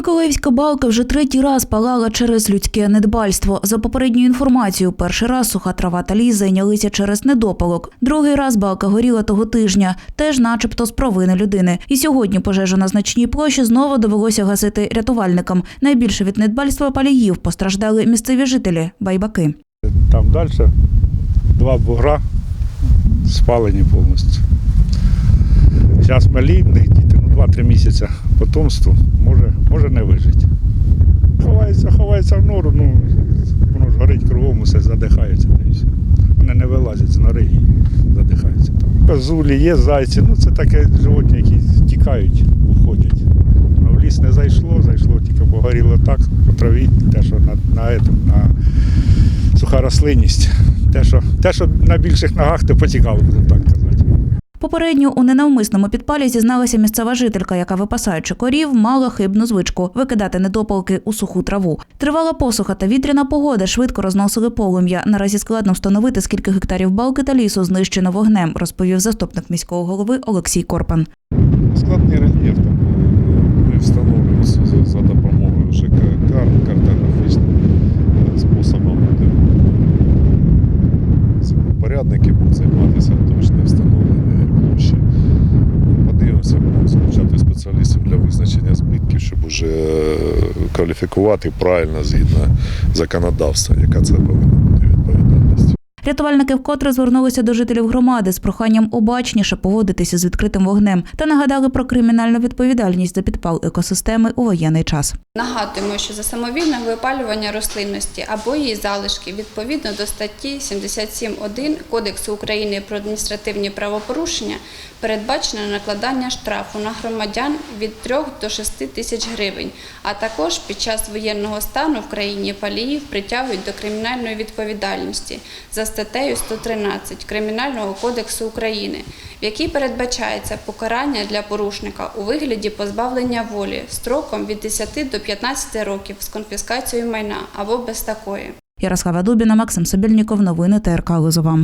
Миколаївська балка вже третій раз палала через людське недбальство. За попередньою інформацією, перший раз суха трава та ліс зайнялися через недопалок. Другий раз балка горіла того тижня, теж начебто з провини людини. І сьогодні пожежу на значній площі знову довелося гасити рятувальникам. Найбільше від недбальства паліїв постраждали місцеві жителі байбаки. Там далі два бугра спалені повністю. Зараз малі, в них ну 2-3 місяці потомству, може, може не вижити. Ховається, ховається в нору, ну воно ж горить кругом, усе задихається. Все. Вони не вилазять з нори і задихаються там. Козулі є, зайці, ну це таке животні, які тікають, уходять. Ну, в ліс не зайшло, зайшло тільки погоріло так, по траві, те, що на, на, этом, на суха рослинність. Те, що, те, що на більших ногах, то потікало, будемо так казати. Попередньо у ненавмисному підпалі зізналася місцева жителька, яка, випасаючи корів, мала хибну звичку викидати недопалки у суху траву. Тривала посуха та вітряна погода швидко розносили полум'я. Наразі складно встановити, скільки гектарів балки та лісу знищено вогнем, розповів заступник міського голови Олексій Корпан. Складний рельєф е, ми встановлюємо за, допомогою ЖК карт, картографічним е, способом. Де землепорядники будуть займатися точне вже кваліфікувати правильно згідно законодавства, яка це повинна. Рятувальники вкотре звернулися до жителів громади з проханням обачніше поводитися з відкритим вогнем та нагадали про кримінальну відповідальність за підпал екосистеми у воєнний час. Нагадуємо, що за самовільне випалювання рослинності або її залишки відповідно до статті 77.1 Кодексу України про адміністративні правопорушення передбачено накладання штрафу на громадян від 3 до 6 тисяч гривень, а також під час воєнного стану в країні паліїв притягують до кримінальної відповідальності за статтею 113 Кримінального кодексу України, в якій передбачається покарання для порушника у вигляді позбавлення волі строком від 10 до 15 років з конфіскацією майна або без такої. Ярослава Дубіна, Максим Собільніков. Новини ТРК Лозова.